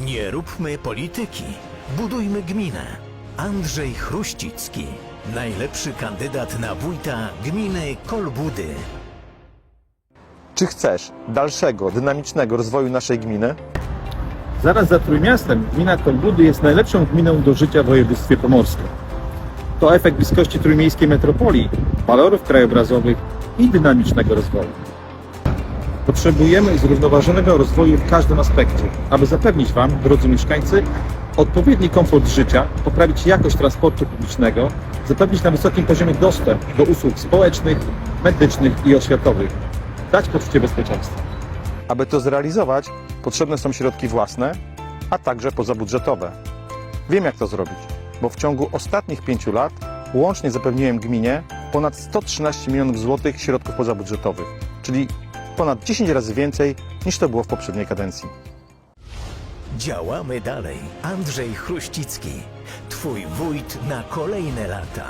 Nie róbmy polityki, budujmy gminę. Andrzej Chruścicki, najlepszy kandydat na wójta gminy Kolbudy. Czy chcesz dalszego, dynamicznego rozwoju naszej gminy? Zaraz za Trójmiastem gmina Kolbudy jest najlepszą gminą do życia w województwie pomorskim. To efekt bliskości trójmiejskiej metropolii, walorów krajobrazowych i dynamicznego rozwoju. Potrzebujemy zrównoważonego rozwoju w każdym aspekcie, aby zapewnić Wam, drodzy mieszkańcy, odpowiedni komfort życia, poprawić jakość transportu publicznego, zapewnić na wysokim poziomie dostęp do usług społecznych, medycznych i oświatowych, dać poczucie bezpieczeństwa. Aby to zrealizować, potrzebne są środki własne, a także pozabudżetowe. Wiem jak to zrobić, bo w ciągu ostatnich pięciu lat łącznie zapewniłem gminie ponad 113 milionów złotych środków pozabudżetowych, czyli ponad 10 razy więcej niż to było w poprzedniej kadencji. Działamy dalej. Andrzej Chruścicki, twój wójt na kolejne lata.